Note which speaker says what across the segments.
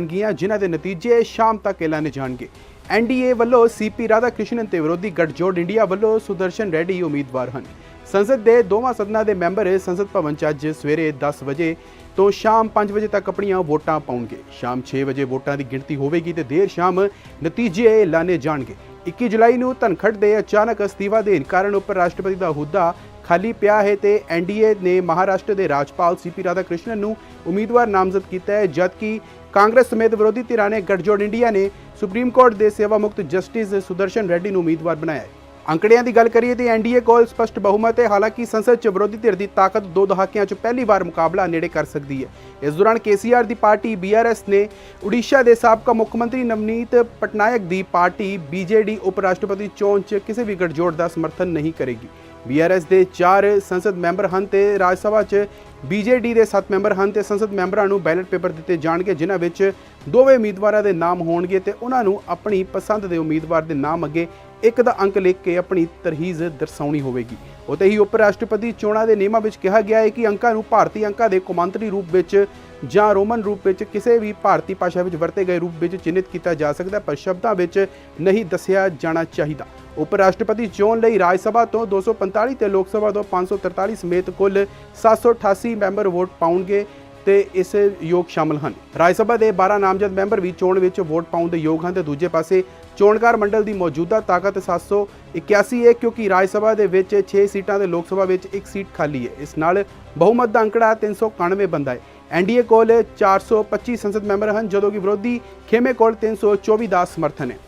Speaker 1: ਗਈਆਂ ਜਿਨ੍ਹਾਂ ਦੇ ਨਤੀਜੇ ਸ਼ਾਮ ਤੱਕ ਐਲਾਨੇ ਜਾਣਗੇ। ਐਨਡੀਏ ਵੱਲੋਂ ਸੀਪੀ ਰਾਧਾ ਕ੍ਰਿਸ਼ਨਨ ਤੇ ਵਿਰੋਧੀ ਗੱਠਜੋੜ ਇੰਡੀਆ ਵੱਲੋਂ ਸੁਦਰਸ਼ਨ ਰੈਡੀ ਉਮੀਦਵਾਰ ਹਨ। ਸੰਸਦ ਦੇ ਦੋਵਾਂ ਸਦਨਾਂ ਦੇ ਮੈਂਬਰ ਸੰਸਦ ਭਵਨ 'ਚ ਅੱਜ ਸਵੇਰੇ 10 ਵਜੇ ਤੋਂ ਸ਼ਾਮ 5 ਵਜੇ ਤੱਕ ਆਪਣੀਆਂ ਵੋਟਾਂ ਪਾਉਣਗੇ। ਸ਼ਾਮ 6 ਵਜੇ ਵੋਟਾਂ ਦੀ ਗਿਣਤੀ ਹੋਵੇਗੀ ਤੇ ਦੇਰ ਸ਼ਾਮ ਨਤੀਜੇ ਐਲਾਨੇ ਜਾਣਗੇ। 21 ਜੁਲਾਈ ਨੂੰ ਧਨਖੜ ਦੇ ਅਚਾਨਕ ਅਸਤੀਫਾ ਦੇਣ ਕਾਰਨ ਉਪ ਰਾਸ਼ਟਰਪਤੀ ਦਾ ਅਹੁਦਾ ਖਾਲੀ ਪਿਆ ਹੈ ਤੇ ਐਨਡੀਏ ਨੇ ਮਹਾਰਾਸ਼ਟਰ ਦੇ ਰਾਜਪਾਲ ਸੀਪੀ ਰਾਧਾ ਕ੍ਰਿਸ਼ਨਨ ਨੂੰ ਉਮੀਦਵਾਰ ਨਾਮਜ਼ਦ ਕੀਤਾ ਹੈ, ਜਦਕਿ ਕਾਂਗਰਸ ਸਮੇਤ ਵਿਰੋਧੀ ਧਿਰਾਂ ਨੇ ਗਠਜੋੜ ਇੰਡੀਆ ਨੇ ਸੁਪਰੀਮ ਕੋਰਟ ਦੇ ਸੇਵਾ ਮੁਕਤ ਜਸਟਿਸ ਸੁਦਰਸ਼ਨ ਰੈਡੀ ਨੂੰ ਉਮੀਦਵਾਰ ਬਣਾਇਆ ਹੈ। ਅੰਕੜਿਆਂ ਦੀ ਗੱਲ ਕਰੀਏ ਤੇ ਐਨਡੀਏ ਕੋਲ ਸਪਸ਼ਟ ਬਹੁਮਤ ਹੈ। ਹਾਲਾਂਕਿ ਸੰਸਦ 'ਚ ਵਿਰੋਧੀ ਧਿਰ ਦੀ ਤਾਕਤ ਦੋ ਦਹਾਕਿਆਂ 'ਚ ਪਹਿਲੀ ਵਾਰ ਮੁਕਾਬਲਾ ਨੇੜੇ ਕਰ ਸਕਦੀ ਹੈ। ਇਸ ਦੌਰਾਨ ਕੇਸੀਆਰ ਦੀ ਪਾਰਟੀ ਬੀਆਰਐਸ ਨੇ ਉੜੀਸਾ ਦੇ ਸਾਬਕਾ ਮੁੱਖ ਮੰਤਰੀ ਨਵਨੀਤ ਪਟਨਾਇਕ ਦੀ ਪਾਰਟੀ ਬੀਜੇਡੀ ਉਪ ਰਾਸ਼ਟਰਪਤੀ ਚੋਣ 'ਚ ਕਿਸੇ ਵੀ ਗਠਜੋੜ ਦਾ ਸਮਰਥਨ ਨਹੀਂ ਕਰੇਗੀ। ਬੀਆਰਐਸ ਦੇ 4 ਸੰਸਦ ਮੈਂਬਰ ਹਨ ਤੇ ਰਾਜ ਸਭਾ 'ਚ ਬੀਜੇਡੀ ਦੇ 7 ਮੈਂਬਰ ਹਨ ਤੇ ਸੰਸਦ ਮੈਂਬਰਾਂ ਨੂੰ ਬੈਲਟ ਪੇਪਰ ਦਿੱਤੇ ਜਾਣਗੇ, ਜਿਨ੍ਹਾਂ ਵਿੱਚ ਦੋਵੇਂ ਉਮੀਦਵਾਰਾਂ ਦੇ ਨਾਮ ਹੋਣਗੇ ਤੇ ਉਹਨਾਂ ਨੂੰ ਆਪਣੀ ਪਸੰਦ ਦੇ ਉਮੀਦਵਾਰ ਦੇ ਨਾਮ ਅੱਗੇ ਇੱਕ ਦਾ ਅੰਕ ਲਿਖ ਕੇ ਆਪਣੀ ਤਰਹੀਜ਼ ਦਰਸਾਉਣੀ ਹੋਵੇਗੀ। ਉਤੇ ਹੀ ਉਪ ਰਾਸ਼ਟਰਪਤੀ ਚੋਣਾਂ ਦੇ ਨਿਯਮਾਂ ਵਿੱਚ ਕਿਹਾ ਗਿਆ ਹੈ ਕਿ ਅੰਕਾਂ ਨੂੰ ਭਾਰਤੀ ਅੰਕਾਂ ਦੇ ਕੌਮਾਂਤਰੀ ਰੂਪ ਵਿੱਚ ਜਾਂ ਰੋਮਨ ਰੂਪ ਵਿੱਚ ਕਿਸੇ ਵੀ ਭਾਰਤੀ ਭਾਸ਼ਾ ਵਿੱਚ ਵਰਤੇ ਗਏ ਰੂਪ ਵਿੱਚ ਚਿੰਨ੍ਹਿਤ ਕੀਤਾ ਜਾ ਸਕਦਾ ਪਰ ਸ਼ਬਦਾਂ ਵਿੱਚ ਨਹੀਂ ਦੱਸਿਆ ਜਾਣਾ ਚਾਹੀਦਾ। ਉਪ ਰਾਸ਼ਟਰਪਤੀ ਚੋਣ ਲਈ ਰਾਜ ਸਭਾ ਤੋਂ 245 ਤੇ ਲੋਕ ਸਭਾ ਤੋਂ 543 ਸਮੇਤ ਕੁੱਲ 788 ਮੈਂਬਰ ਵੋਟ ਪਾਉਣਗੇ ਤੇ ਇਸ ਯੋਗ ਸ਼ਾਮਲ ਹਨ। ਰਾਜ ਸਭਾ ਦੇ 12 ਨਾਮਜ਼ਦ ਮੈਂਬਰ ਵੀ ਚੋਣ ਵਿੱਚ ਵੋਟ ਪਾਉਣ ਦੇ ਯੋਗ ਹਨ ਤੇ ਦੂਜੇ ਪਾਸੇ ਚੋਣਕਾਰ ਮੰਡਲ ਦੀ ਮੌਜੂਦਾ ਤਾਕਤ 781 ਹੈ, ਕਿਉਂਕਿ ਰਾਜ ਸਭਾ ਦੇ ਵਿੱਚ 6 ਸੀਟਾਂ ਤੇ ਲੋਕ ਸਭਾ ਵਿੱਚ ਇੱਕ ਸੀਟ ਖਾਲੀ ਹੈ। ਇਸ ਨਾਲ ਬਹੁਮਤ ਦਾ ਅੰਕੜਾ 391 ਬੰਦਾ ਹੈ। ਐਨਡੀਏ ਕੋਲ 425 ਸੰਸਦ ਮੈਂਬਰ ਹਨ, ਜਦੋਂ ਕਿ ਵਿਰੋਧੀ ਖੇਮੇ ਕੋਲ 324 ਦਾ ਸਮਰਥਨ ਹੈ।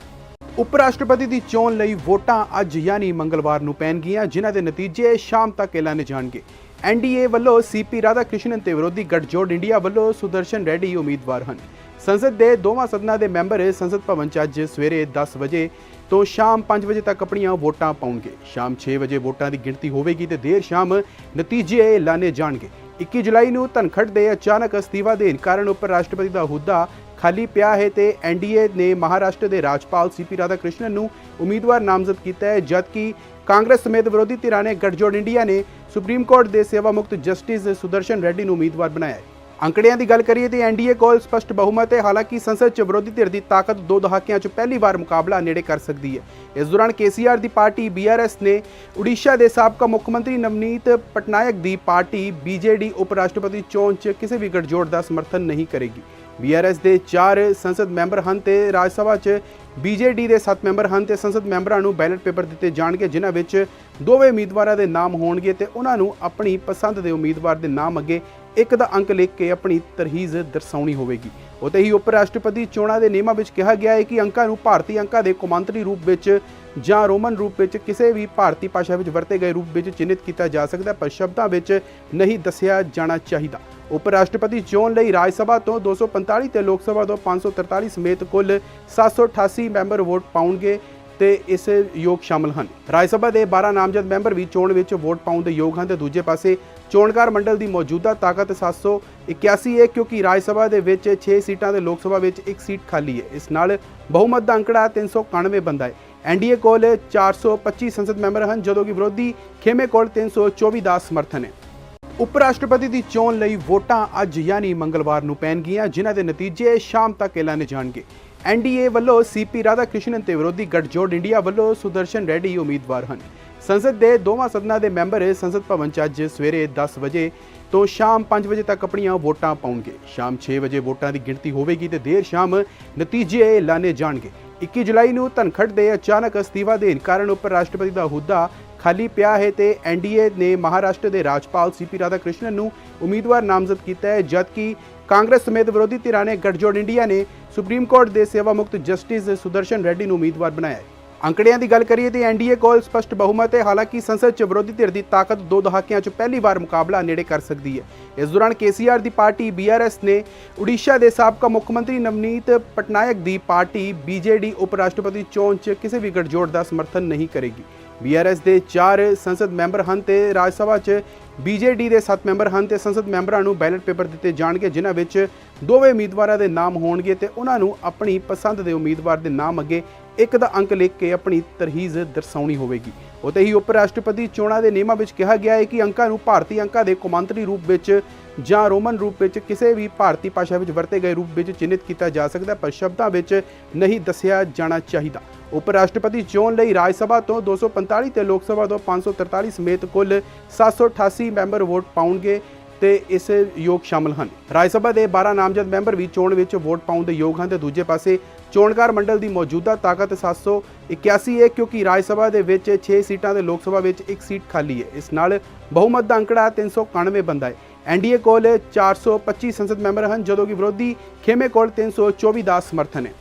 Speaker 1: ਉਪ ਰਾਸ਼ਟਰਪਤੀ ਦੀ ਚੋਣ ਲਈ ਵੋਟਾਂ ਅੱਜ ਯਾਨੀ ਮੰਗਲਵਾਰ ਨੂੰ ਪੈਣਗੀਆਂ, ਜਿਨ੍ਹਾਂ ਦੇ ਨਤੀਜੇ ਸ਼ਾਮ ਤੱਕ ਐਲਾਨੇ ਜਾਣਗੇ। ਐਨਡੀਏ ਵੱਲੋਂ ਸੀਪੀ ਰਾਧਾ ਕ੍ਰਿਸ਼ਨਨ ਤੇ ਵਿਰੋਧੀ ਗੱਠਜੋੜ ਇੰਡੀਆ ਵੱਲੋਂ ਸੁਦਰਸ਼ਨ ਰੈਡੀ ਉਮੀਦਵਾਰ ਹਨ। ਸੰਸਦ ਦੇ ਦੋਵਾਂ ਸਦਨਾਂ ਦੇ ਮੈਂਬਰ ਸੰਸਦ ਭਵਨ 'ਚ ਅੱਜ ਸਵੇਰੇ 10 ਵਜੇ ਤੋਂ ਸ਼ਾਮ 5 ਵਜੇ ਤੱਕ ਆਪਣੀਆਂ ਵੋਟਾਂ ਪਾਉਣਗੇ। ਸ਼ਾਮ 6 ਵਜੇ ਵੋਟਾਂ ਦੀ ਗਿਣਤੀ ਹੋਵੇਗੀ ਤੇ ਦੇਰ ਸ਼ਾਮ ਨਤੀਜੇ ਐਲਾਨੇ ਜਾਣਗੇ। 21 ਜੁਲਾਈ ਨੂੰ ਧਨਖੜ ਦੇ ਅਚਾਨਕ ਅਸਤੀਫਾ ਦੇਣ ਕਾਰਨ ਉਪ ਰਾਸ਼ਟਰਪਤੀ ਦਾ ਅਹੁਦਾ ਖਾਲੀ ਪਿਆ ਹੈ ਤੇ ਐਨਡੀਏ ਨੇ ਮਹਾਰਾਸ਼ਟਰ ਦੇ ਰਾਜਪਾਲ ਸੀਪੀ ਰਾਧਾ ਕ੍ਰਿਸ਼ਨਨ ਨੂੰ ਉਮੀਦਵਾਰ ਨਾਮਜ਼ਦ ਕੀਤਾ ਹੈ, ਜਦਕਿ ਕਾਂਗਰਸ ਸਮੇਤ ਵਿਰੋਧੀ ਧਿਰਾਂ ਨੇ ਗੱਠਜੋੜ ਇੰਡੀਆ ਨੇ ਸੁਪਰੀਮ ਕੋਰਟ ਦੇ ਸੇਵਾ ਮੁਕਤ ਜਸਟਿਸ ਸੁਦਰਸ਼ਨ ਰੈਡੀ ਨੂੰ ਉਮੀਦਵਾਰ ਬਣਾਇਆ ਹੈ। ਅੰਕੜਿਆਂ ਦੀ ਗੱਲ ਕਰੀਏ ਤੇ ਐਨਡੀਏ ਕੋਲ ਸਪਸ਼ਟ ਬਹੁਮਤ ਹੈ। ਹਾਲਾਂਕਿ ਸੰਸਦ 'ਚ ਵਿਰੋਧੀ ਧਿਰ ਦੀ ਤਾਕਤ ਦੋ ਦਹਾਕਿਆਂ 'ਚ ਪਹਿਲੀ ਵਾਰ ਮੁਕਾਬਲਾ ਨੇੜੇ ਕਰ ਸਕਦੀ ਹੈ। ਇਸ ਦੌਰਾਨ ਕੇਸੀਆਰ ਦੀ ਪਾਰਟੀ ਬੀਆਰਐਸ ਨੇ ਉੜੀਸਾ ਦੇ ਸਾਬਕਾ ਮੁੱਖ ਮੰਤਰੀ ਨਵਨੀਤ ਪਟਨਾਇਕ ਦੀ ਪਾਰਟੀ ਬੀਜੇਡੀ ਉਪ ਰਾਸ਼ਟਰਪਤੀ ਚੋਣ 'ਚ ਕਿਸੇ ਵੀ ਗਠਜੋੜ ਦਾ ਸਮਰਥਨ ਨਹੀਂ ਕਰੇਗੀ। ਬੀਆਰਐਸ ਦੇ 4 ਸੰਸਦ ਮੈਂਬਰ ਹਨ ਤੇ ਰਾਜ ਸਭਾ 'ਚ ਬੀਜੇਡੀ ਦੇ 7 ਮੈਂਬਰ ਹਨ ਤੇ ਸੰਸਦ ਮੈਂਬਰਾਂ ਨੂੰ ਬੈਲਟ ਪੇਪਰ ਦਿੱਤੇ ਜਾਣਗੇ, ਜਿਨ੍ਹਾਂ ਵਿੱਚ ਦੋਵੇਂ ਉਮੀਦਵਾਰਾਂ ਦੇ ਨਾਮ ਹੋਣਗੇ ਤੇ ਉਹਨਾਂ ਨੂੰ ਆਪਣੀ ਪਸੰਦ ਦੇ ਉਮੀਦਵਾਰ ਦੇ ਨਾਮ ਅੱਗੇ ਇੱਕ ਦਾ ਅੰਕ ਲਿਖ ਕੇ ਆਪਣੀ ਤਰਹੀਜ਼ ਦਰਸਾਉਣੀ ਹੋਵੇਗੀ। ਉਤੇ ਹੀ ਉਪ ਰਾਸ਼ਟਰਪਤੀ ਚੋਣਾਂ ਦੇ ਨਿਯਮਾਂ ਵਿੱਚ ਕਿਹਾ ਗਿਆ ਹੈ ਕਿ ਅੰਕਾਂ ਨੂੰ ਭਾਰਤੀ ਅੰਕਾਂ ਦੇ ਕੌਮਾਂਤਰੀ ਰੂਪ ਵਿੱਚ ਜਾਂ ਰੋਮਨ ਰੂਪ ਵਿੱਚ ਕਿਸੇ ਵੀ ਭਾਰਤੀ ਭਾਸ਼ਾ ਵਿੱਚ ਵਰਤੇ ਗਏ ਰੂਪ ਵਿੱਚ ਚਿੰਨ੍ਹਿਤ ਕੀਤਾ ਜਾ ਸਕਦਾ ਪਰ ਸ਼ਬਦਾਂ ਵਿੱਚ ਨਹੀਂ ਦੱਸਿਆ ਜਾਣਾ ਚਾਹੀਦਾ। ਉਪ ਰਾਸ਼ਟਰਪਤੀ ਚੋਣ ਲਈ ਰਾਜ ਸਭਾ ਤੋਂ 245 ਤੇ ਲੋਕ ਸਭਾ ਤੋਂ 543 ਸਮੇਤ ਕੁੱਲ 788 ਮੈਂਬਰ ਵੋਟ ਪਾਉਣਗੇ। ਤੇ ਇਸ ਯੋਗ ਸ਼ਾਮਲ ਹਨ। ਰਾਜ ਸਭਾ ਦੇ 12 ਨਾਮਜ਼ਦ ਮੈਂਬਰ ਵੀ ਚੋਣ ਵਿੱਚ ਵੋਟ ਪਾਉਣ ਦੇ ਯੋਗ ਹਨ ਤੇ ਦੂਜੇ ਪਾਸੇ ਚੋਣਕਾਰ ਮੰਡਲ ਦੀ ਮੌਜੂਦਾ ਤਾਕਤ 781 ਹੈ ਕਿਉਂਕਿ ਰਾਜ ਸਭਾ ਦੇ ਵਿੱਚ 6 ਸੀਟਾਂ ਤੇ ਲੋਕ ਸਭਾ ਵਿੱਚ ਇੱਕ ਸੀਟ ਖਾਲੀ ਹੈ। ਇਸ ਨਾਲ ਬਹੁਮਤ ਦਾ ਅੰਕੜਾ 391 ਬੰਦਾ ਹੈ। ਐਨਡੀਏ ਕੋਲ 425 ਸੰਸਦ ਮੈਂਬਰ ਹਨ, ਜਦੋਂ ਕਿ ਵਿਰੋਧੀ ਖੇਮੇ ਕੋਲ 324 ਦਾ ਸਮਰਥਨ ਹੈ। ਉਪ ਰਾਸ਼ਟਰਪਤੀ ਦੀ ਚੋਣ ਲਈ ਵੋਟਾਂ ਅੱਜ ਯਾਨੀ ਮੰਗਲਵਾਰ ਨੂੰ ਪੈਣਗੀਆਂ, ਜਿਨ੍ਹਾਂ ਦੇ ਨਤੀਜੇ ਸ਼ਾਮ ਤੱਕ ਐਲਾਨੇ ਜਾਣਗੇ। ਐਨਡੀਏ ਵੱਲੋਂ ਸੀਪੀ ਰਾਧਾ ਕ੍ਰਿਸ਼ਨਨ ਤੇ ਵਿਰੋਧੀ ਗੱਠਜੋੜ ਇੰਡੀਆ ਵੱਲੋਂ ਸੁਦਰਸ਼ਨ ਰੈਡੀ ਉਮੀਦਵਾਰ ਹਨ। ਸੰਸਦ ਦੇ ਦੋਵਾਂ ਸਦਨਾਂ ਦੇ ਮੈਂਬਰ ਸੰਸਦ ਭਵਨ 'ਚ ਅੱਜ ਸਵੇਰੇ 10 ਵਜੇ ਤੋਂ ਸ਼ਾਮ 5 ਵਜੇ ਤੱਕ ਆਪਣੀਆਂ ਵੋਟਾਂ ਪਾਉਣਗੇ। ਸ਼ਾਮ 6 ਵਜੇ ਵੋਟਾਂ ਦੀ ਗਿਣਤੀ ਹੋਵੇਗੀ ਤੇ ਦੇਰ ਸ਼ਾਮ ਨਤੀਜੇ ਐਲਾਨੇ ਜਾਣਗੇ। 21 ਜੁਲਾਈ ਨੂੰ ਧਨਖੜ ਦੇ ਅਚਾਨਕ ਅਸਤੀਫਾ ਦੇਣ ਕਾਰਨ ਉਪ ਰਾਸ਼ਟਰਪਤੀ ਦਾ ਅਹੁਦਾ ਖਾਲੀ ਪਿਆ ਹੈ ਤੇ ਐਨਡੀਏ ਨੇ ਮਹਾਰਾਸ਼ਟਰ ਦੇ ਰਾਜਪਾਲ ਸੀਪੀ ਰਾਧਾ ਕ੍ਰਿਸ਼ਨਨ ਨੂੰ ਉਮੀਦਵਾਰ ਨਾਮਜ਼ਦ ਕੀਤਾ ਹੈ, ਜਦਕਿ ਕਾਂਗਰਸ ਸਮੇਤ ਵਿਰੋਧੀ ਧਿਰਾਂ ਨੇ ਗੱਠਜੋੜ ਇੰਡੀਆ ਨੇ ਸੁਪਰੀਮ ਕੋਰਟ ਦੇ ਸੇਵਾ ਮੁਕਤ ਜਸਟਿਸ ਸੁਦਰਸ਼ਨ ਰੈਡੀ ਨੂੰ ਉਮੀਦਵਾਰ ਬਣਾਇਆ ਹੈ। ਅੰਕੜਿਆਂ ਦੀ ਗੱਲ ਕਰੀਏ ਤੇ ਐਨਡੀਏ ਕੋਲ ਸਪਸ਼ਟ ਬਹੁਮਤ ਹੈ। ਹਾਲਾਂਕਿ ਸੰਸਦ 'ਚ ਵਿਰੋਧੀ ਧਿਰ ਦੀ ਤਾਕਤ ਦੋ ਦਹਾਕਿਆਂ 'ਚ ਪਹਿਲੀ ਵਾਰ ਮੁਕਾਬਲਾ ਨੇੜੇ ਕਰ ਸਕਦੀ ਹੈ। ਇਸ ਦੌਰਾਨ ਕੇਸੀਆਰ ਦੀ ਪਾਰਟੀ ਬੀਆਰਐਸ ਨੇ ਉੜੀਸਾ ਦੇ ਸਾਬਕਾ ਮੁੱਖ ਮੰਤਰੀ ਨਵਨੀਤ ਪਟਨਾਇਕ ਦੀ ਪਾਰਟੀ ਬੀਜੇਡੀ ਉਪ ਰਾਸ਼ਟਰਪਤੀ ਚੋਣ 'ਚ ਕਿਸੇ ਵੀ ਗਠਜੋੜ ਦਾ ਸਮਰਥਨ ਨਹੀਂ ਕਰੇਗੀ। ਬੀਆਰਐਸ ਦੇ 4 ਸੰਸਦ ਮੈਂਬਰ ਹਨ ਤੇ ਰਾਜ ਸਭਾ 'ਚ ਬੀਜੇਡੀ ਦੇ 7 ਮੈਂਬਰ ਹਨ ਤੇ ਸੰਸਦ ਮੈਂਬਰਾਂ ਨੂੰ ਬੈਲਟ ਪੇਪਰ ਦਿੱਤੇ ਜਾਣਗੇ, ਜਿਨ੍ਹਾਂ ਵਿੱਚ ਦੋਵੇਂ ਉਮੀਦਵਾਰਾਂ ਦੇ ਨਾਮ ਹੋਣਗੇ ਤੇ ਉਹਨਾਂ ਨੂੰ ਆਪਣੀ ਪਸੰਦ ਦੇ ਉਮੀਦਵਾਰ ਦੇ ਨਾਮ ਅੱਗੇ ਇੱਕ ਦਾ ਅੰਕ ਲਿਖ ਕੇ ਆਪਣੀ ਤਰਹੀਜ਼ ਦਰਸਾਉਣੀ ਹੋਵੇਗੀ। ਉਤੇ ਹੀ ਉਪ ਰਾਸ਼ਟਰਪਤੀ ਚੋਣਾਂ ਦੇ ਨਿਯਮਾਂ ਵਿੱਚ ਕਿਹਾ ਗਿਆ ਹੈ ਕਿ ਅੰਕਾਂ ਨੂੰ ਭਾਰਤੀ ਅੰਕਾਂ ਦੇ ਕੌਮਾਂਤਰੀ ਰੂਪ ਵਿੱਚ ਜਾਂ ਰੋਮਨ ਰੂਪ ਵਿੱਚ ਕਿਸੇ ਵੀ ਭਾਰਤੀ ਭਾਸ਼ਾ ਵਿੱਚ ਵਰਤੇ ਗਏ ਰੂਪ ਵਿੱਚ ਚਿੰਨ੍ਹਿਤ ਕੀਤਾ ਜਾ ਸਕਦਾ ਪਰ ਸ਼ਬਦਾਂ ਵਿੱਚ ਨਹੀਂ ਦੱਸਿਆ ਜਾਣਾ ਚਾਹੀਦਾ। ਉਪ ਰਾਸ਼ਟਰਪਤੀ ਚੋਣ ਲਈ ਰਾਜ ਸਭਾ ਤੋਂ 245 ਤੇ ਲੋਕ ਸਭਾ ਤੋਂ 543 ਸਮੇਤ ਕੁੱਲ 788 ਮੈਂਬਰ ਵੋਟ ਪਾਉਣਗੇ ਤੇ ਇਸ ਯੋਗ ਸ਼ਾਮਲ ਹਨ। ਰਾਜ ਸਭਾ ਦੇ 12 ਨਾਮਜ਼ਦ ਮੈਂਬਰ ਵੀ ਚੋਣ ਵਿੱਚ ਵੋਟ ਪਾਉਣ ਦੇ ਯੋਗ ਹਨ ਤੇ ਦੂਜੇ ਪਾਸੇ ਚੋਣਕਾਰ ਮੰਡਲ ਦੀ ਮੌਜੂਦਾ ਤਾਕਤ 781 ਹੈ ਕਿਉਂਕਿ ਰਾਜ ਸਭਾ ਦੇ ਵਿੱਚ 6 ਸੀਟਾਂ ਤੇ ਲੋਕ ਸਭਾ ਵਿੱਚ 1 ਸੀਟ ਖਾਲੀ ਹੈ। ਇਸ ਨਾਲ ਬਹੁਮਤ ਦਾ ਅੰਕੜਾ 391 ਬੰਦਾ ਹੈ। ਐਨਡੀਏ ਕੋਲ 425 ਸੰਸਦ ਮੈਂਬਰ ਹਨ, ਜਦੋਂ ਕਿ ਵਿਰੋਧੀ ਖੇਮੇ ਕੋਲ 324 ਦਾ ਸਮਰਥਨ ਹੈ।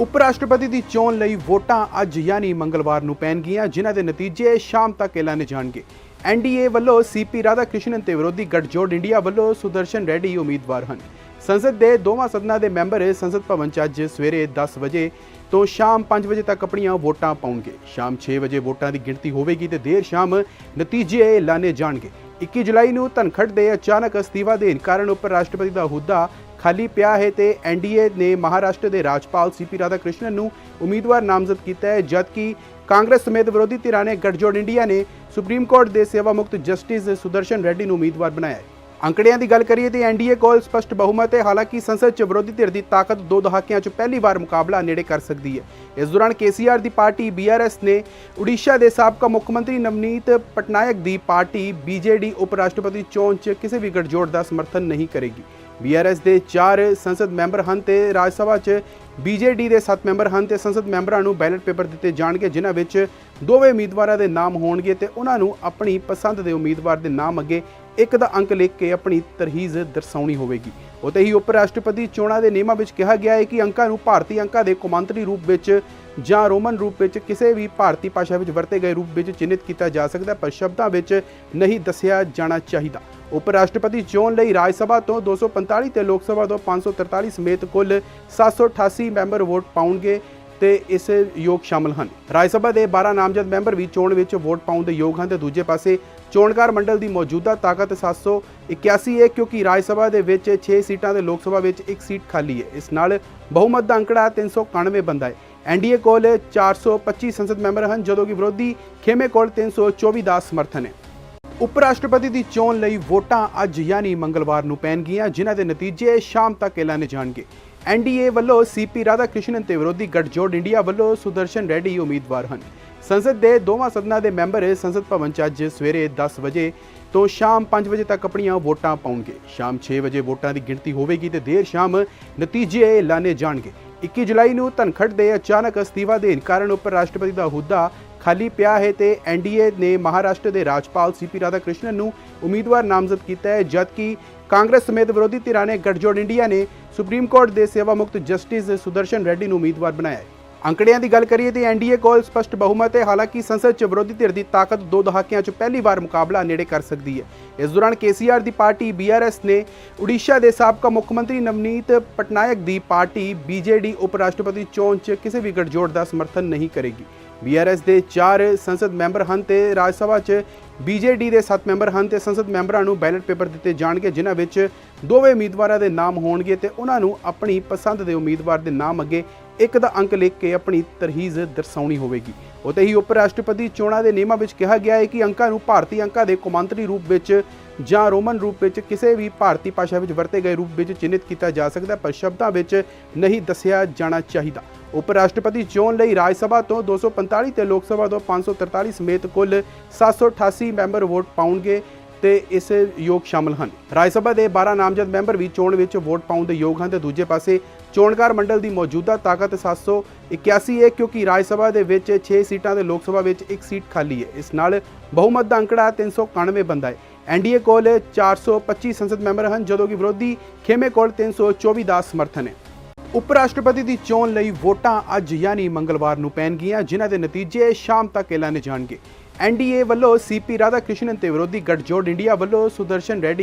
Speaker 1: ਉਪ ਰਾਸ਼ਟਰਪਤੀ ਦੀ ਚੋਣ ਲਈ ਵੋਟਾਂ ਅੱਜ ਯਾਨੀ ਮੰਗਲਵਾਰ ਨੂੰ ਪੈਣਗੀਆਂ, ਜਿਨ੍ਹਾਂ ਦੇ ਨਤੀਜੇ ਸ਼ਾਮ ਤੱਕ ਐਲਾਨੇ ਜਾਣਗੇ। ਐਨਡੀਏ ਵੱਲੋਂ ਸੀਪੀ ਰਾਧਾ ਕ੍ਰਿਸ਼ਨਨ ਤੇ ਵਿਰੋਧੀ ਗੱਠਜੋੜ ਇੰਡੀਆ ਵੱਲੋਂ ਸੁਦਰਸ਼ਨ ਰੈਡੀ ਉਮੀਦਵਾਰ ਹਨ। ਸੰਸਦ ਦੇ ਦੋਵਾਂ ਸਦਨਾਂ ਦੇ ਮੈਂਬਰ ਸੰਸਦ ਭਵਨ 'ਚ ਅੱਜ ਸਵੇਰੇ 10 ਵਜੇ ਤੋਂ ਸ਼ਾਮ 5 ਵਜੇ ਤੱਕ ਆਪਣੀਆਂ ਵੋਟਾਂ ਪਾਉਣਗੇ। ਸ਼ਾਮ 6 ਵਜੇ ਵੋਟਾਂ ਦੀ ਗਿਣਤੀ ਹੋਵੇਗੀ ਤੇ ਦੇਰ ਸ਼ਾਮ ਨਤੀਜੇ ਐਲਾਨੇ ਜਾਣਗੇ। 21 ਜੁਲਾਈ ਨੂੰ ਧਨਖੜ ਦੇ ਅਚਾਨਕ ਅਸਤੀਫਾ ਦੇਣ ਕਾਰਨ ਉਪ ਰਾਸ਼ਟਰਪਤੀ ਦਾ ਅਹੁਦਾ ਖਾਲੀ ਪਿਆ ਹੈ ਤੇ ਐਨਡੀਏ ਨੇ ਮਹਾਰਾਸ਼ਟਰ ਦੇ ਰਾਜਪਾਲ ਸੀਪੀ ਰਾਧਾ ਕ੍ਰਿਸ਼ਨਨ ਨੂੰ ਉਮੀਦਵਾਰ ਨਾਮਜ਼ਦ ਕੀਤਾ ਹੈ, ਜਦਕਿ ਕਾਂਗਰਸ ਸਮੇਤ ਵਿਰੋਧੀ ਧਿਰਾਂ ਨੇ ਗੱਠਜੋੜ ਇੰਡੀਆ ਨੇ ਸੁਪਰੀਮ ਕੋਰਟ ਦੇ ਸੇਵਾ ਮੁਕਤ ਜਸਟਿਸ ਸੁਦਰਸ਼ਨ ਰੈਡੀ ਨੂੰ ਉਮੀਦਵਾਰ ਬਣਾਇਆ ਹੈ। ਅੰਕੜਿਆਂ ਦੀ ਗੱਲ ਕਰੀਏ ਤੇ ਐਨਡੀਏ ਕੋਲ ਸਪਸ਼ਟ ਬਹੁਮਤ ਹੈ, ਹਾਲਾਂਕਿ ਸੰਸਦ 'ਚ ਵਿਰੋਧੀ ਧਿਰ ਦੀ ਤਾਕਤ ਦੋ ਦਹਾਕਿਆਂ 'ਚ ਪਹਿਲੀ ਵਾਰ ਮੁਕਾਬਲਾ ਨੇੜੇ ਕਰ ਸਕਦੀ ਹੈ। ਇਸ ਦੌਰਾਨ ਕੇਸੀਆਰ ਦੀ ਪਾਰਟੀ ਬੀਆਰਐਸ ਨੇ ਉੜੀਸਾ ਦੇ ਸਾਬਕਾ ਮੁੱਖ ਮੰਤਰੀ ਨਵਨੀਤ ਪਟਨਾਇਕ ਦੀ ਪਾਰਟੀ ਬੀਜੇਡੀ ਉਪ ਰਾਸ਼ਟਰਪਤੀ ਚੋਣ 'ਚ ਕਿਸੇ ਵੀ ਗੱਠਜੋੜ ਦਾ ਸਮਰਥਨ ਨਹੀਂ ਕਰੇਗੀ। ਬੀਆਰਐਸ ਦੇ 4 ਸੰਸਦ ਮੈਂਬਰ ਹਨ ਤੇ ਰਾਜ ਸਭਾ 'ਚ ਬੀਜੇਡੀ ਦੇ 7 ਮੈਂਬਰ ਹਨ ਤੇ ਸੰਸਦ ਮੈਂਬਰਾਂ ਨੂੰ ਬੈਲਟ ਪੇਪਰ ਦਿੱਤੇ ਜਾਣਗੇ, ਜਿਨ੍ਹਾਂ ਵਿੱਚ ਦੋਵੇਂ ਉਮੀਦਵਾਰਾਂ ਦੇ ਨਾਮ ਹੋਣਗੇ ਤੇ ਉਹਨਾਂ ਨੂੰ ਆਪਣੀ ਪਸੰਦ ਦੇ ਉਮੀਦਵਾਰ ਦੇ ਨਾਮ ਅੱਗੇ ਇੱਕ ਦਾ ਅੰਕ ਲਿਖ ਕੇ ਆਪਣੀ ਤਰਹੀਜ਼ ਦਰਸਾਉਣੀ ਹੋਵੇਗੀ। ਉਤੇ ਹੀ ਉਪ ਰਾਸ਼ਟਰਪਤੀ ਚੋਣਾਂ ਦੇ ਨਿਯਮਾਂ ਵਿੱਚ ਕਿਹਾ ਗਿਆ ਹੈ ਕਿ ਅੰਕਾਂ ਨੂੰ ਭਾਰਤੀ ਅੰਕਾਂ ਦੇ ਕੌਮਾਂਤਰੀ ਰੂਪ ਵਿੱਚ ਜਾਂ ਰੋਮਨ ਰੂਪ ਵਿੱਚ ਕਿਸੇ ਵੀ ਭਾਰਤੀ ਭਾਸ਼ਾ ਵਿੱਚ ਵਰਤੇ ਗਏ ਰੂਪ ਵਿੱਚ ਚਿੰਨ੍ਹਿਤ ਕੀਤਾ ਜਾ ਸਕਦਾ ਪਰ ਸ਼ਬਦਾਂ ਵਿੱਚ ਨਹੀਂ ਦੱਸਿਆ ਜਾਣਾ ਚਾਹੀਦਾ। ਉਪ ਰਾਸ਼ਟਰਪਤੀ ਚੋਣ ਲਈ ਰਾਜ ਸਭਾ ਤੋਂ 245 ਤੇ ਲੋਕ ਸਭਾ ਤੋਂ 543 ਸਮੇਤ ਕੁੱਲ 788 ਮੈਂਬਰ ਵੋਟ ਪਾਉਣਗੇ ਤੇ ਇਸ ਯੋਗ ਸ਼ਾਮਲ ਹਨ। ਰਾਜ ਸਭਾ ਦੇ 12 ਨਾਮਜ਼ਦ ਮੈਂਬਰ ਵੀ ਚੋਣ ਵਿੱਚ ਵੋਟ ਪਾਉਣ ਦੇ ਯੋਗ ਹਨ ਤੇ ਦੂਜੇ ਪਾਸੇ ਚੋਣਕਾਰ ਮੰਡਲ ਦੀ ਮੌਜੂਦਾ ਤਾਕਤ 781 ਹੈ ਕਿਉਂਕਿ ਰਾਜ ਸਭਾ ਦੇ ਵਿੱਚ 6 ਸੀਟਾਂ ਤੇ ਲੋਕ ਸਭਾ ਵਿੱਚ 1 ਸੀਟ ਖਾਲੀ ਹੈ। ਇਸ ਨਾਲ ਬਹੁਮਤ ਦਾ ਅੰਕੜਾ 391 ਬੰਦਾ ਹੈ। ਐਨਡੀਏ ਕੋਲ 425 ਸੰਸਦ ਮੈਂਬਰ ਹਨ, ਜਦੋਂ ਕਿ ਵਿਰੋਧੀ ਖੇਮੇ ਕੋਲ 324 ਦਾ ਸਮਰਥਨ ਹੈ। ਉਪ ਰਾਸ਼ਟਰਪਤੀ ਦੀ ਚੋਣ ਲਈ ਵੋਟਾਂ ਅੱਜ ਯਾਨੀ ਮੰਗਲਵਾਰ ਨੂੰ ਪੈਣਗੀਆਂ, ਜਿਨ੍ਹਾਂ ਦੇ ਨਤੀਜੇ ਸ਼ਾਮ ਤੱਕ ਐਲਾਨੇ ਜਾਣਗੇ। ਐਨਡੀਏ ਵੱਲੋਂ ਸੀਪੀ ਰਾਧਾ ਕ੍ਰਿਸ਼ਨਨ ਤੇ ਵਿਰੋਧੀ ਗੱਠਜੋੜ ਇੰਡੀਆ ਵੱਲੋਂ ਸੁਦਰਸ਼ਨ ਰੈਡੀ ਉਮੀਦਵਾਰ ਹਨ। ਸੰਸਦ ਦੇ ਦੋਵਾਂ ਸਦਨਾਂ ਦੇ ਮੈਂਬਰ ਸੰਸਦ ਭਵਨ 'ਚ ਅੱਜ ਸਵੇਰੇ 10 ਵਜੇ ਤੋਂ ਸ਼ਾਮ 5 ਵਜੇ ਤੱਕ ਆਪਣੀਆਂ ਵੋਟਾਂ ਪਾਉਣਗੇ। ਸ਼ਾਮ 6 ਵਜੇ ਵੋਟਾਂ ਦੀ ਗਿਣਤੀ ਹੋਵੇਗੀ ਤੇ ਦੇਰ ਸ਼ਾਮ ਨਤੀਜੇ ਐਲਾਨੇ ਜਾਣਗੇ। 21 ਜੁਲਾਈ ਨੂੰ ਧਨਖੜ ਦੇ ਅਚਾਨਕ ਅਸਤੀਫਾ ਦੇਣ ਕਾਰਨ ਉਪ ਰਾਸ਼ਟਰਪਤੀ ਦਾ ਅਹੁਦਾ ਖਾਲੀ ਪਿਆ ਹੈ ਤੇ ਐਨਡੀਏ ਨੇ ਮਹਾਰਾਸ਼ਟਰ ਦੇ ਰਾਜਪਾਲ ਸੀਪੀ ਰਾਧਾ ਕ੍ਰਿਸ਼ਨਨ ਨੂੰ ਉਮੀਦਵਾਰ ਨਾਮਜ਼ਦ ਕੀਤਾ ਹੈ, ਜਦਕਿ ਕਾਂਗਰਸ ਸਮੇਤ ਵਿਰੋਧੀ ਧਿਰਾਂ ਨੇ ਗੱਠਜੋੜ ਇੰਡੀਆ ਨੇ ਸੁਪਰੀਮ ਕੋਰਟ ਦੇ ਸੇਵਾ ਮੁਕਤ ਜਸਟਿਸ ਸੁਦਰਸ਼ਨ ਰੈਡੀ ਨੂੰ ਉਮੀਦਵਾਰ ਬਣਾਇਆ ਹੈ। ਅੰਕੜਿਆਂ ਦੀ ਗੱਲ ਕਰੀਏ ਤੇ ਐਨਡੀਏ ਕੋਲ ਸਪਸ਼ਟ ਬਹੁਮਤ ਹੈ, ਹਾਲਾਂਕਿ ਸੰਸਦ 'ਚ ਵਿਰੋਧੀ ਧਿਰ ਦੀ ਤਾਕਤ ਦੋ ਦਹਾਕਿਆਂ 'ਚ ਪਹਿਲੀ ਵਾਰ ਮੁਕਾਬਲਾ ਨੇੜੇ ਕਰ ਸਕਦੀ ਹੈ। ਇਸ ਦੌਰਾਨ ਕੇਸੀਆਰ ਦੀ ਪਾਰਟੀ ਬੀਆਰਐਸ ਨੇ ਉੜੀਸਾ ਦੇ ਸਾਬਕਾ ਮੁੱਖ ਮੰਤਰੀ ਨਵਨੀਤ ਪਟਨਾਇਕ ਦੀ ਪਾਰਟੀ ਬੀਜੇਡੀ ਉਪ ਰਾਸ਼ਟਰਪਤੀ ਚੋਣ 'ਚ ਕਿਸੇ ਵੀ ਗੱਠਜੋੜ ਦਾ ਸਮਰਥਨ ਨਹੀਂ ਕਰੇਗੀ। ਬੀਆਰਐਸ ਦੇ 4 ਸੰਸਦ ਮੈਂਬਰ ਹਨ ਤੇ ਰਾਜ ਸਭਾ 'ਚ ਬੀਜੇਡੀ ਦੇ 7 ਮੈਂਬਰ ਹਨ ਤੇ ਸੰਸਦ ਮੈਂਬਰਾਂ ਨੂੰ ਬੈਲਟ ਪੇਪਰ ਦਿੱਤੇ ਜਾਣਗੇ, ਜਿਨ੍ਹਾਂ ਵਿੱਚ ਦੋਵੇਂ ਉਮੀਦਵਾਰਾਂ ਦੇ ਨਾਮ ਹੋਣਗੇ ਤੇ ਉਹਨਾਂ ਨੂੰ ਆਪਣੀ ਪਸੰਦ ਦੇ ਉਮੀਦਵਾਰ ਦੇ ਨਾਮ ਅੱਗੇ ਇੱਕ ਦਾ ਅੰਕ ਲਿਖ ਕੇ ਆਪਣੀ ਤਰਹੀਜ਼ ਦਰਸਾਉਣੀ ਹੋਵੇਗੀ। ਉਤੇ ਹੀ ਉਪ ਰਾਸ਼ਟਰਪਤੀ ਚੋਣਾਂ ਦੇ ਨਿਯਮਾਂ ਵਿੱਚ ਕਿਹਾ ਗਿਆ ਹੈ ਕਿ ਅੰਕਾਂ ਨੂੰ ਭਾਰਤੀ ਅੰਕਾਂ ਦੇ ਕੌਮਾਂਤਰੀ ਰੂਪ ਵਿੱਚ ਜਾਂ ਰੋਮਨ ਰੂਪ ਵਿੱਚ ਕਿਸੇ ਵੀ ਭਾਰਤੀ ਭਾਸ਼ਾ ਵਿੱਚ ਵਰਤੇ ਗਏ ਰੂਪ ਵਿੱਚ ਚਿੰਨ੍ਹਿਤ ਕੀਤਾ ਜਾ ਸਕਦਾ ਪਰ ਸ਼ਬਦਾਂ ਵਿੱਚ ਨਹੀਂ ਦੱਸਿਆ ਜਾਣਾ ਚਾਹੀਦਾ। ਉਪ ਰਾਸ਼ਟਰਪਤੀ ਚੋਣ ਲਈ ਰਾਜ ਸਭਾ ਤੋਂ 245 ਤੇ ਲੋਕ ਸਭਾ ਤੋਂ 543 ਸਮੇਤ ਕੁੱਲ 788 ਮੈਂਬਰ ਵੋਟ ਪਾਉਣਗੇ। ਤੇ ਇਸ ਯੋਗ ਸ਼ਾਮਲ ਹਨ। ਰਾਜ ਸਭਾ ਦੇ 12 ਨਾਮਜ਼ਦ ਮੈਂਬਰ ਵੀ ਚੋਣ ਵਿੱਚ ਵੋਟ ਪਾਉਣ ਦੇ ਯੋਗ ਹਨ ਤੇ ਦੂਜੇ ਪਾਸੇ ਚੋਣਕਾਰ ਮੰਡਲ ਦੀ ਮੌਜੂਦਾ ਤਾਕਤ 781 ਹੈ ਕਿਉਂਕਿ ਰਾਜ ਸਭਾ ਦੇ ਵਿੱਚ 6 ਸੀਟਾਂ ਤੇ ਲੋਕ ਸਭਾ ਵਿੱਚ 1 ਸੀਟ ਖਾਲੀ ਹੈ ਇਸ ਨਾਲ ਬਹੁਮਤ ਦਾ ਅੰਕੜਾ 391 ਬੰਦਾ ਹੈ ਐਨਡੀਏ ਕੋਲ 425 ਸੰਸਦ ਮੈਂਬਰ ਹਨ, ਜਦੋਂ ਕਿ ਵਿਰੋਧੀ ਖੇਮੇ ਕੋਲ 324 ਦਾ ਸਮਰਥਨ ਹੈ ਉਪ ਰਾਸ਼ਟਰਪਤੀ ਦੀ ਚੋਣ ਲਈ ਵੋਟਾਂ ਅੱਜ ਯਾਨੀ ਮੰਗਲਵਾਰ ਨੂੰ ਪੈਣਗੀਆਂ, ਜਿਨ੍ਹਾਂ ਦੇ ਨਤੀਜੇ ਸ਼ਾਮ ਤੱਕ ਐਲਾਨੇ ਜਾਣਗੇ। ਐਨਡੀਏ ਵੱਲੋਂ ਸੀਪੀ ਰਾਧਾ ਕ੍ਰਿਸ਼ਨਨ ਤੇ ਵਿਰੋਧੀ ਗੱਠਜੋੜ ਇੰਡੀਆ ਵੱਲੋਂ ਸੁਦਰਸ਼ਨ ਰੈਡੀ